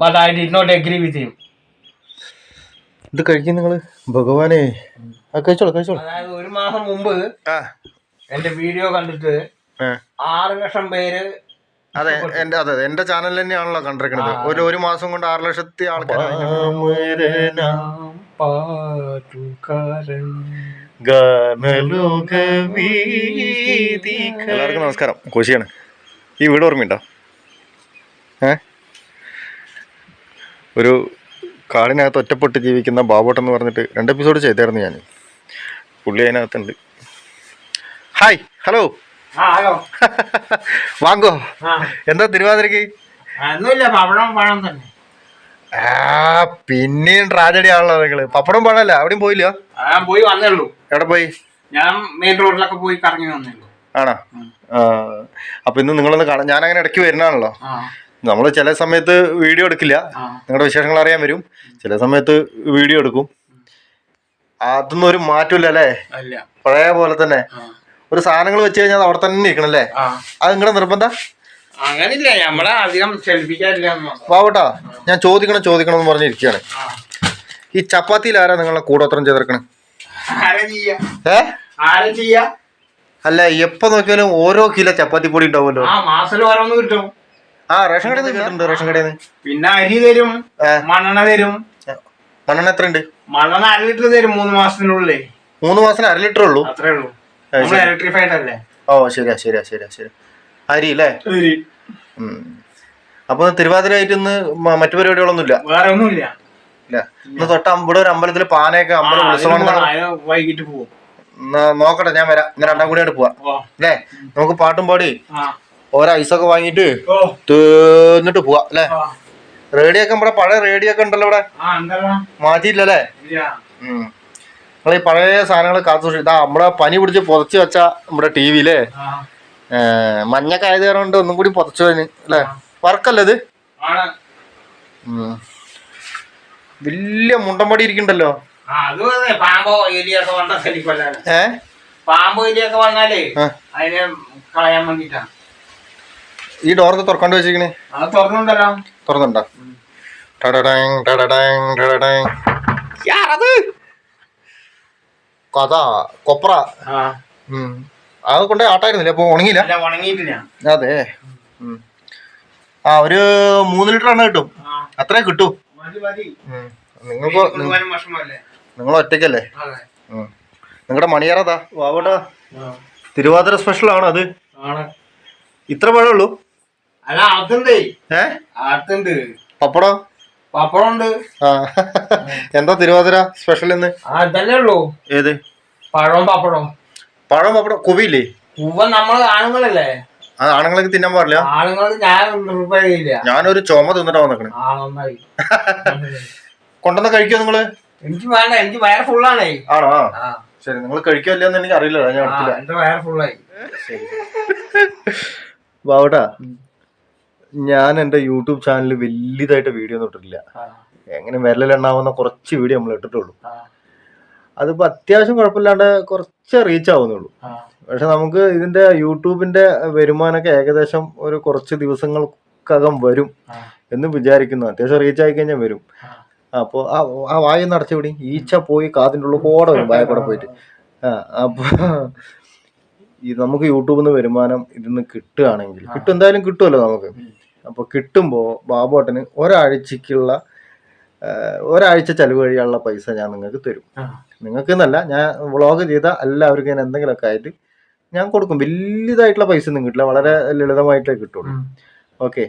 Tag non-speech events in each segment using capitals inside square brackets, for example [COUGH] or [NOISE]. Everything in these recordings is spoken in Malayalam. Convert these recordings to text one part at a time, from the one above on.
but I did not agree with him ഇത് കഴിക്കും നിങ്ങൾ. ഭഗവാനെ. ആ കഴിച്ചോളൂ കഴിച്ചോളൂ. അതായത് ഒരു മാസം മുമ്പ് ആ. എന്റെ വീഡിയോ കണ്ടിട്ട് ആ. ആറ് ലക്ഷം പേര് അതെ എന്റെ അതെ എന്റെ ചാനൽ തന്നെയാണല്ലോ കണ്ടിരിക്കുന്നത്. ഒരു ഒരു മാസം കൊണ്ട് ആറ് ലക്ഷത്തി ആൾക്കാർ പാട്ടുകാരൻ എല്ലാവർക്കും നമസ്കാരം. കോശിയാണ്. ഈ വീട് ഓർമ്മയുണ്ടോ? ഏ? ഒരു കാടിനകത്ത് ഒറ്റപ്പെട്ട് ജീവിക്കുന്ന ബാബോട്ട് എന്ന് പറഞ്ഞിട്ട് രണ്ട് എപ്പിസോഡ് ചെയ്തായിരുന്നു ഞാൻ പുള്ളി അതിനകത്തുണ്ട്. ഹായ് ഹലോ വാങ്ങോ എന്താ തിരുവാതിരക്ക്? പിന്നെയും ട്രാജഡി ആണല്ലോ നിങ്ങൾ. പപ്പടം പഴമല്ല അവിടെയും പോയില്ല? പോയി വന്നേ ഉള്ളൂ എവിടെ പോയി? ഞാൻ മെയിൻ റോഡിലൊക്കെ പോയി കറങ്ങി വന്നേ ഉള്ളൂ ആണോ അപ്പൊ ഇന്ന് നിങ്ങളൊന്ന് കാണാം ഞാൻ അങ്ങനെ ഇടയ്ക്ക് വരുന്നതാണല്ലോ. നമ്മൾ ചില സമയത്ത് വീഡിയോ എടുക്കില്ല. നിങ്ങളുടെ വിശേഷങ്ങൾ അറിയാൻ വരും. ചില സമയത്ത് വീഡിയോ എടുക്കും. അതൊന്നും ഒരു മാറ്റമില്ല അല്ലേ. പഴയ പോലെ തന്നെ. ഒരു സാധനങ്ങൾ വെച്ച് കഴിഞ്ഞാൽ അവിടെ തന്നെ ഇരിക്കണം അല്ലേ ആ. അത് നിങ്ങളുടെ നിർബന്ധം? അങ്ങനില്ല. നമ്മളെ അധികം ഞാൻ ചോദിക്കണം ചോദിക്കണം എന്ന് പറഞ്ഞിരിക്കുകയാണ് ഈ ചപ്പാത്തിയിൽ ആരാ നിങ്ങളെ കൂടോത്രം അത്രയും ഏ? അല്ല എപ്പോ നോക്കിയാലും ഓരോ കിലോ ചപ്പാത്തി പൊടി ഉണ്ടാവുമല്ലോ ഓരോന്ന് കിട്ടും. ആ റേഷൻ കടയിൽ നിന്ന് കിട്ടുന്നുണ്ട് റേഷൻ കടയിൽ നിന്ന്. പിന്നെ അരി തരും. മണ്ണെണ്ണ തരും. മണ്ണെണ്ണ എത്ര ഉണ്ട്? മണ്ണെണ്ണ അര ലിറ്റർ തരും മൂന്ന് മാസത്തിനുള്ളിൽ മൂന്ന് മാസത്തിന് അര ലിറ്റർ ഉള്ളൂ? അത്രേ ഉള്ളൂ. ഇലക്ട്രിഫൈഡ് അല്ലേ? ഓ ശരിയാ ശരിയാ ശരിയാ ശരി അരി അല്ലേ. അപ്പൊ തിരുവാതിരയായിട്ട് ഇന്ന് മറ്റു പരിപാടികളൊന്നും ഇല്ല വേറെ ഒന്നുമില്ല. ഇല്ല. ഇന്ന് തൊട്ട് ഇവിടെ ഒരു അമ്പലത്തിൽ പാനയൊക്കെ അമ്പലം. അതിന് വൈകിട്ട് പോകും നോക്കട്ടെ ഞാൻ വരാം. ഇന്ന് രണ്ടാം കൂടിയായിട്ട് പോവാ. അല്ലേ? നമുക്ക് പാട്ടും പാടി. ഓരോ ഐസൊക്കെ വാങ്ങിയിട്ട് തീർന്നിട്ട് പോവാ അല്ലേ? റേഡിയോ ഒക്കെ ഇവിടെ പഴയ റേഡിയോ ഒക്കെ ഉണ്ടല്ലോ. ഇവിടെ മാറ്റിയില്ലല്ലേ നമ്മൾ ഈ പഴയ സാധനങ്ങൾ കാത്തു സൂക്ഷിച്ചു ഇതാ നമ്മളെ പനി പിടിച്ച് പുതച്ചു വെച്ച നമ്മുടെ ടി വിയിലെ മഞ്ഞ മഞ്ഞൊക്കെ ആയത് കാരണം കൊണ്ട് ഒന്നും കൂടി പുതച്ചു കഴിഞ്ഞ് അല്ലേ? വർക്കല്ലേ ഇത്. വലിയ മുണ്ടമ്പടി ഇരിക്കണ്ടല്ലോ? അതെ പാമ്പോ ഏ? എലിയൊക്കെ വന്നാലേ അതിനെ കളയാൻ വേണ്ടിട്ടാ ഈ ഡോർ തുറക്കാണ്ട് വെച്ചിരിക്കണേ. അത് തുറന്നുണ്ടല്ലോ തുറന്നുണ്ടോ ടടടങ്, ടടടങ്, ടടടങ്. കഥ കൊപ്ര. അത് കൊണ്ടേ ആട്ടായിരുന്നില്ലേ? അപ്പൊ ഉണങ്ങിയില്ല? അതെ. ആ ഒരു മൂന്ന് ലിറ്റർ എണ്ണ കിട്ടും. അത്രേ കിട്ടും. നിങ്ങൾക്ക് നിങ്ങൾ ഒറ്റയ്ക്കല്ലേ? അതെ. നിങ്ങളുടെ മണിയാറതാ വാവട്ടാ തിരുവാതിര സ്പെഷ്യൽ ആണോ അത്? ഇത്ര പഴമുള്ളൂ അല്ല അതുണ്ട് ഏ? അതുണ്ട് പപ്പടോ? പപ്പടം ഉണ്ട് ആ. എന്താ തിരുവാതിര സ്പെഷ്യൽ എന്ന് അതല്ലേ ഉള്ളൂ. ഏത്? പഴവും പപ്പടവും. പഴം പപ്പടം കുവിയില്ലേ? കുവ നമ്മൾ ആണുങ്ങളല്ലേ? ആ ആണുങ്ങൾക്ക് തിന്നാൻ പാടില്ല? ആണുങ്ങൾ ഞാൻ പ്രിപ്പയർ ചെയ്യില്ല. ഞാനൊരു ചുമ തിന്നിട്ടാ വന്നിക്കണേ. ആ നന്നായി. കൊണ്ടുവന്ന് കഴിക്കോ നിങ്ങൾ? എനിക്ക് വേണ്ട എനിക്ക് വയറ് ഫുള്ളാണേ. ആണോ? ആ. ശരി നിങ്ങൾ കഴിക്കോ എന്ന് എനിക്ക് അറിയില്ല ഞാൻ ആ, എടുത്തില്ല എന്റെ വയറ് ഫുള്ളായി. ബാവട്ടാ ഞാൻ എന്റെ യൂട്യൂബ് ചാനലിൽ വലിയതായിട്ട് വീഡിയോ ഒന്നും ഇട്ടിട്ടില്ല. എങ്ങനെ വിരലിലെണ്ണാവുന്ന കുറച്ച് വീഡിയോ നമ്മൾ ഇട്ടിട്ടുള്ളൂ. അതിപ്പോ അത്യാവശ്യം കുഴപ്പമില്ലാണ്ട് കുറച്ച് റീച്ച് ആവുന്നുള്ളൂ പക്ഷെ നമുക്ക് ഇതിന്റെ യൂട്യൂബിന്റെ വരുമാനമൊക്കെ ഏകദേശം ഒരു കുറച്ച് ദിവസങ്ങൾക്കകം വരും എന്ന് വിചാരിക്കുന്നു. അത്യാവശ്യം റീച്ച് ആയി കഴിഞ്ഞാൽ വരും. അപ്പോ അപ്പോൾ ആ ആ വായ നടത്തി വിടി. ഈച്ച പോയി കാതിന്റെ ഉള്ളിൽ കൂടെ വരും വായ കൂടെ പോയിട്ട്. ആ അപ്പോൾ ഈ നമുക്ക് യൂട്യൂബിൽ നിന്ന് വരുമാനം ഇതിന്ന് കിട്ടുകയാണെങ്കിൽ. കിട്ടും എന്തായാലും കിട്ടുമല്ലോ നമുക്ക്. അപ്പോൾ കിട്ടുമ്പോൾ ബാബുട്ടന് ഒരാഴ്ചക്കുള്ള ഒരാഴ്ച ചെലവ് വഴിയുള്ള പൈസ ഞാൻ നിങ്ങൾക്ക് തരും. നിങ്ങൾക്ക് എന്നല്ല ഞാൻ വ്ളോഗ് ചെയ്ത എല്ലാവർക്കും ഞാൻ എന്തെങ്കിലുമൊക്കെ ആയിട്ട് ഞാൻ കൊടുക്കും. വലിയതായിട്ടുള്ള പൈസ ഒന്നും കിട്ടില്ല. വളരെ ലളിതമായിട്ടേ കിട്ടുള്ളൂ. ഓക്കെ.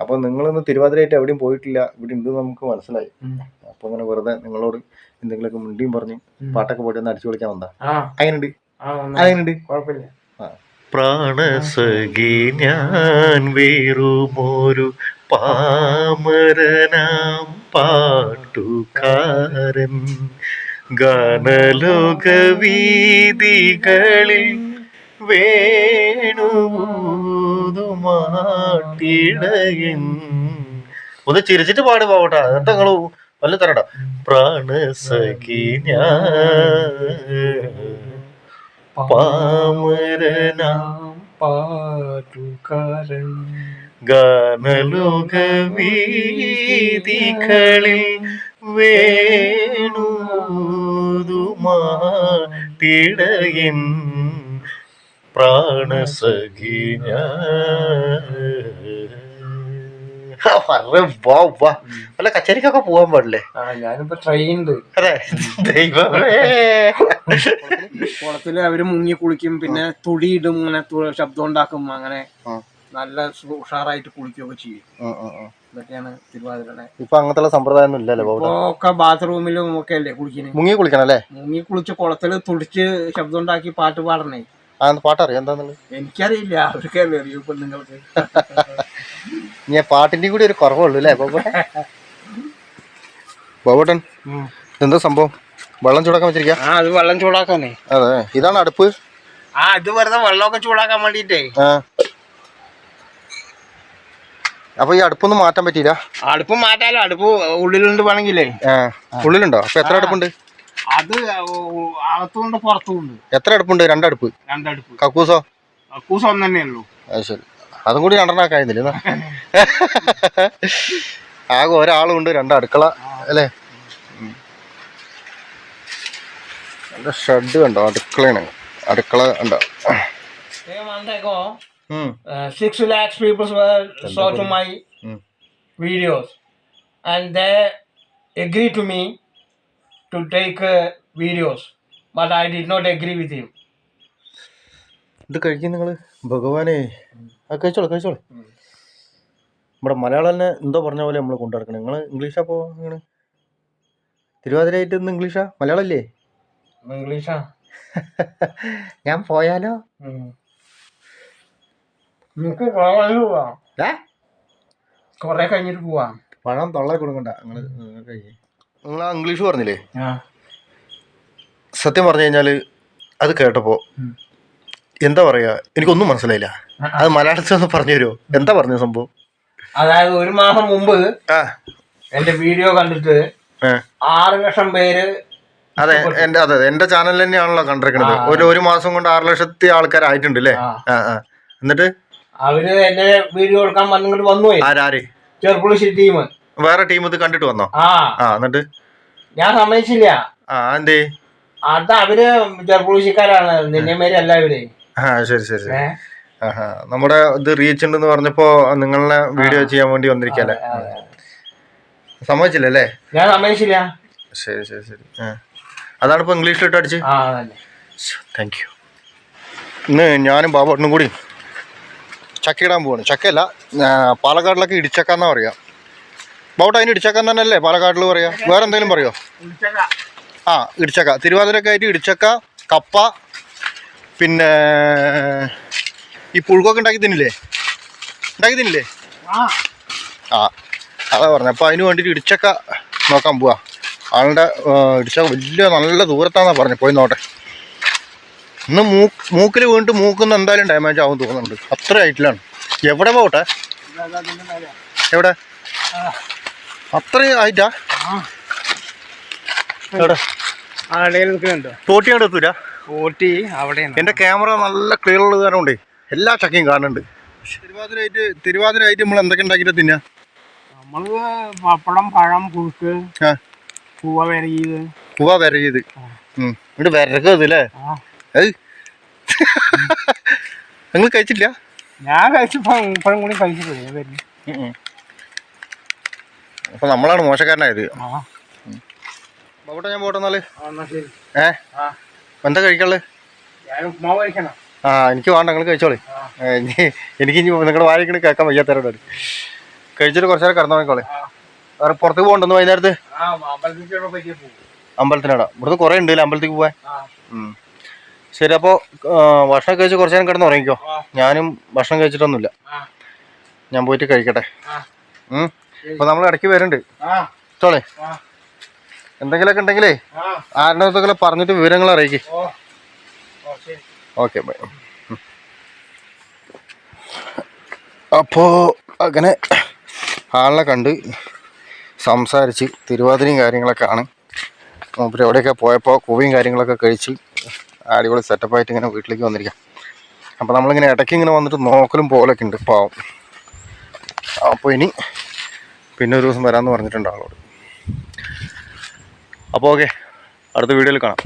അപ്പൊ നിങ്ങളൊന്ന് തിരുവാതിരയായിട്ട് എവിടെയും പോയിട്ടില്ല. ഇവിടെ ഉണ്ട് നമുക്ക് മനസ്സിലായി. അപ്പൊ അങ്ങനെ വെറുതെ നിങ്ങളോട് എന്തെങ്കിലുമൊക്കെ മുണ്ടിയും പറഞ്ഞ്. പാട്ടൊക്കെ പോയിട്ട് ഒന്ന് അടിച്ചു വിളിക്കാൻ വന്നാ അങ്ങനെയുണ്ട് അങ്ങനെയുണ്ട് കുഴപ്പമില്ല. പ്രാണസഖി ഞാൻ വേറുമൊരു പാമരനാം പാട്ടുകാരൻ. ഗാനലോകവീതികളിൽ വേണുമാട്ടിടയൻ ഒന്ന് ചിരിച്ചിട്ട് പാടി പോകട്ടെ എന്നിട്ട് നിങ്ങൾ വല്ല തരണ്ട. പ്രാണസഖി ഞാൻ പാമരനാം പാടുകാരൻ ഗാനലോക വീതികളിൽ വേണുതുമാടയൻ പ്രാണസഖി വല്ല കച്ചേരിക്കൊക്കെ പോവാൻ പാടില്ലേ? ആ ഞാനിപ്പോ ട്രെയിൻ അതെ. ദൈവമേ. കുളത്തിൽ അവർ മുങ്ങി കുളിക്കും പിന്നെ തുടിയിടും ഇങ്ങനെ തു- ശബ്ദം ഉണ്ടാക്കും അങ്ങനെ നല്ല ഉഷാറായിട്ട് കുളിക്കുകയൊക്കെ ചെയ്യും. ഇതൊക്കെയാണ് തിരുവാതിരയുടെ. ഇപ്പൊ അങ്ങനത്തെ സമ്പ്രദായം ഒന്നും ഇല്ലല്ലോ ഒക്കെ ബാത്റൂമിലും ഒക്കെ അല്ലേ കുളിക്കുന്നത് മുങ്ങി കുളിക്കണം അല്ലേ? മുങ്ങി കുളിച്ച് കുളത്തിൽ തുടിച്ച് ശബ്ദം ഉണ്ടാക്കി പാട്ട് പാടണേ. ആ പാട്ടറിയാം? എന്താന്നുള്ളത്? എനിക്കറിയില്ല. അവർക്കല്ലേ അറിയൂ പെണ്ണുങ്ങൾക്ക് ഞാൻ [LAUGHS] പാട്ടിന്റെ കൂടി ഒരു കുറവുള്ളൂ അല്ലേ ബാബുട്ടൻ? ബാബുട്ടൻ എന്താ സംഭവം? വെള്ളം ചൂടാക്കാൻ വെച്ചിരിക്കാം? ആ അത് വെള്ളം ചൂടാക്കാനേ. അതെ. ഇതാണ് അടുപ്പ്? ആ ഇത് വെറുതെ വെള്ളമൊക്കെ ചൂടാക്കാൻ വേണ്ടിട്ടേ. അപ്പൊ ഈ അടുപ്പൊന്നും മാറ്റാൻ പറ്റിയില്ല? അടുപ്പ് മാറ്റാലോ? അടുപ്പ് ഉള്ളിലുണ്ട് വേണമെങ്കിലേ. ഉള്ളിലുണ്ടോ? അപ്പൊ എത്ര അടുപ്പുണ്ട്? അത് അകത്തുണ്ട് പുറത്തുണ്ട് എത്ര അടുപ്പുണ്ട്? രണ്ടടുപ്പ്. രണ്ടടുപ്പ്. കക്കൂസോ? കക്കൂസ് ഒന്ന് തന്നെ ഉള്ളൂ. അത് ശരി. അതും കൂടി രണ്ടെണ്ണാക്കായിരുന്നില്ല ആകെ ഒരാളുണ്ട് രണ്ട് അടുക്കള അല്ലേ. നല്ല ഷെഡ് കണ്ടോ? അടുക്കളയാണ്. അടുക്കള കണ്ടോ? സിക്സ് ലാക്സ് പീപ്പിൾസ് ഉം. uh, my videos and the saw to my to take uh, videos, but I did not agree with him. ഇത് കഴിക്കും നിങ്ങൾ ഭഗവാനെ. ആ കഴിച്ചോളൂ കഴിച്ചോളൂ. നമ്മുടെ മലയാളം തന്നെ എന്തോ പറഞ്ഞ പോലെ നമ്മൾ കൊണ്ടുനടക്കണം. നിങ്ങൾ ഇംഗ്ലീഷാ പോ നിങ്ങൾ തിരുവാതിരയായിട്ട് ഇന്ന് ഇംഗ്ലീഷാ? മലയാളം ഇംഗ്ലീഷാ? [LAUGHS] ഞാൻ പോയാലോ? നമുക്ക് പോവാം. കഴിഞ്ഞിട്ട് പോവാം. പഴം തൊള്ള കൊടുക്കണ്ട. നിങ്ങൾ നിങ്ങൾ ആ ഇംഗ്ലീഷ് പറഞ്ഞില്ലേ? സത്യം പറഞ്ഞു കഴിഞ്ഞാൽ അത് കേട്ടപ്പോൾ എന്താ പറയുക എനിക്കൊന്നും മനസ്സിലായില്ല. അത് മലയാളത്തിൽ ഒന്ന് പറഞ്ഞു തരുമോ എന്താ പറഞ്ഞ സംഭവം? അതായത് ഒരു മാസം മുമ്പ് എന്റെ വീഡിയോ കണ്ടിട്ട് ആറ് ലക്ഷം പേര് അതെ എന്റെ അതെ എന്റെ ചാനൽ തന്നെയാണല്ലോ കണ്ടിരിക്കുന്നത്. ഒരു ഒരു മാസം കൊണ്ട് ആറ് ലക്ഷത്തി ആൾക്കാരായിട്ടുണ്ട് അല്ലേ എന്നിട്ട്? അവർ എന്റെ വീഡിയോ എടുക്കാൻ വന്നിട്ട് വന്നു ചെറുപ്പുളശ്ശേരി ടീം വേറെ ടീം ഇത് കണ്ടിട്ട് വന്നോ? ആ. ആ എന്നിട്ട്? ഞാൻ സമ്മതിച്ചില്ല. ആ എന്തേ? അത് അവർ ചെറുപ്പുളശ്ശിക്കാരാണ് നിന്നെ മാരി അല്ല ഇവർ. ആ ശരി ശരി ശരി? ആഹാ. നമ്മുടെ ഇത് റീച്ച് ഉണ്ടെന്ന് പറഞ്ഞപ്പോ നിങ്ങളെ വീഡിയോ ചെയ്യാൻ വേണ്ടി വന്നിരിക്കല്ലേ? സമ്മതിച്ചില്ലല്ലേ ഞാൻ സമ്മതിച്ചില്ല. ശരി ശരി ശരി. ആ. അതാണ് ഇപ്പൊ ഇംഗ്ലീഷിലിട്ട് അടിച്ച്? ആ അതന്നെ. താങ്ക് യു ഇന്ന് ഞാനും ബാബുട്ടനും കൂടി ചക്ക ഇടാൻ പോവാണ്. ചക്കയല്ല ആ, പാലക്കാടിലൊക്കെ ഇടിച്ചക്ക എന്നാ പറയാ? ബാബുട്ട അതിന് ഇടിച്ചക്ക തന്നെയല്ലേ പാലക്കാട്ടിൽ പറയാ? വേറെ എന്തെങ്കിലും പറയോ? ആ ഇടിച്ചക്ക. തിരുവാതിരൊക്കെ ആയിട്ട് ഇടിച്ചക്ക കപ്പ പിന്നെ ഈ പുഴുക്കൊക്കെ ഉണ്ടാക്കി തിന്നില്ലേ? ഉണ്ടാക്കി തിന്നില്ലേ? ആ. അതാ പറഞ്ഞത് അപ്പോൾ അതിന് വേണ്ടിയിട്ട് ഇടിച്ചക്ക നോക്കാൻ പോവാ. ആളുടെ ഇടിച്ചക്ക വലിയ നല്ല ദൂരത്താന്നാ പറഞ്ഞത് പോയി നോട്ടെ ഇന്ന് മൂക്ക് മൂക്കിൽ വീണിട്ട് മൂക്കുന്ന എന്തായാലും ഡാമേജ് ആവും തോന്നുന്നുണ്ട്. അത്ര ഹൈറ്റിലാണ് എവിടെ പോട്ടെ എവിടെ? അത്ര ആയിട്ടാ തോട്ടി അവിടെ എത്തൂല? ഓട്ടി അവിടെയാണ്. എന്റെ ക്യാമറ നല്ല ക്ലിയർ ഉള്ളത് കാരണം കൊണ്ടേ എല്ലാ ചക്കയും കാണുന്നുണ്ട്. തിരുവാതിരയായിട്ട് തിരുവാതിരയായിട്ട് നമ്മൾ എന്തൊക്കെ ഉണ്ടാക്കിയിട്ട് തിന്നാ? നമ്മൾ പപ്പടം പഴം പുഴുക്ക് പൂവ വിരകിയത് പൂവ വിരകിയത്. ഇവിടെ വിരകത് അല്ലേ? [LAUGHS] നിങ്ങൾ കഴിച്ചില്ല ഞാൻ കഴിച്ചപ്പോ ഇപ്പഴും കൂടി കഴിച്ചിട്ടില്ല ഞാൻ വരുന്നു. അപ്പൊ നമ്മളാണ് മോശക്കാരനായത്. ആ. ഞാൻ പോട്ടെ എന്നാൽ? ഏ? എന്താ കഴിക്കാൾ ആ എനിക്ക് വേണ്ട നിങ്ങൾ കഴിച്ചോളി. എനിക്ക് ഇനി നിങ്ങളുടെ വായിക്കണ കേൾക്കാൻ വയ്യാത്തവരോട് കഴിച്ചിട്ട് കുറച്ചു നേരം കിടന്നു നോക്കിക്കോളെ ആ. വേറെ പുറത്തേക്ക് പോകണ്ടെന്ന് വൈകുന്നേരത്ത്? അമ്പലത്തിനാടാ. ഇവിടുന്ന് കുറേ ഉണ്ട് അമ്പലത്തേക്ക് പോവാൻ? ശരി അപ്പോൾ ഭക്ഷണം കഴിച്ച് കുറച്ച് നേരം കിടന്ന് ഉറങ്ങിക്കോ. ഞാനും ഭക്ഷണം കഴിച്ചിട്ടൊന്നുമില്ല. ഞാൻ പോയിട്ട് കഴിക്കട്ടെ. അപ്പോൾ നമ്മൾ ഇടയ്ക്ക് വരുന്നുണ്ട്. ചോളേ. എന്തെങ്കിലുമൊക്കെ ഉണ്ടെങ്കിലേ ആരുടെ അടുത്തൊക്കെ പറഞ്ഞിട്ട് വിവരങ്ങൾ അറിയിക്കേ. Okay bye. അപ്പോൾ അങ്ങനെ ആളിനെ കണ്ട് സംസാരിച്ച് തിരുവാതിരയും കാര്യങ്ങളൊക്കെ ആണ് മൂപ്പര് എവിടെയൊക്കെ പോയപ്പോൾ കൂവിയും കാര്യങ്ങളൊക്കെ കഴിച്ച് അടിപൊളി സെറ്റപ്പായിട്ട് ഇങ്ങനെ വീട്ടിലേക്ക് വന്നിരിക്കാം. അപ്പോൾ നമ്മളിങ്ങനെ ഇടയ്ക്ക് ഇങ്ങനെ വന്നിട്ട് നോക്കലും പോലൊക്കെ ഉണ്ട് പാവം. അപ്പോൾ ഇനി പിന്നെ ഒരു ദിവസം വരാമെന്ന് പറഞ്ഞിട്ടുണ്ട് ആളോട്. അപ്പോൾ ഓക്കെ അടുത്ത വീഡിയോയിൽ കാണാം.